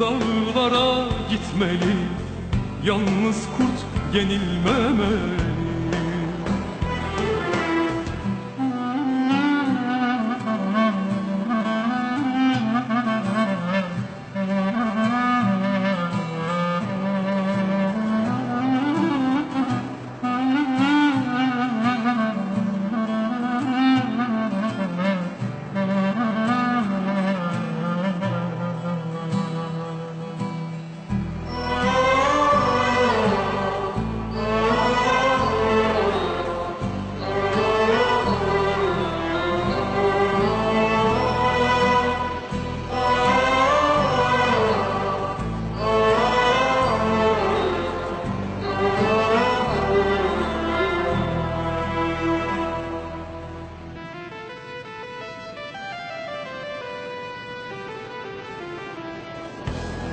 Dağlara gitmeli. Yalnız kurt yenilmemeli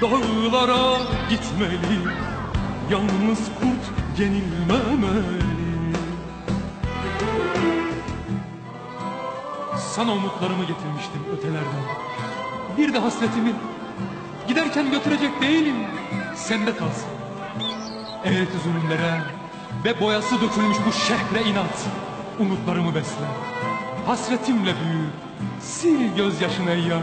Dağlara gitmeli Yalnız kurt yenilmemeli. Sana umutlarımı getirmiştim ötelerden. Bir de hasretimi Giderken götürecek değilim. Sende kalsın. Evet zulümlere Ve boyası dökülmüş bu şehre inat. Umutlarımı besle. Hasretimle büyü. Sil gözyaşını yar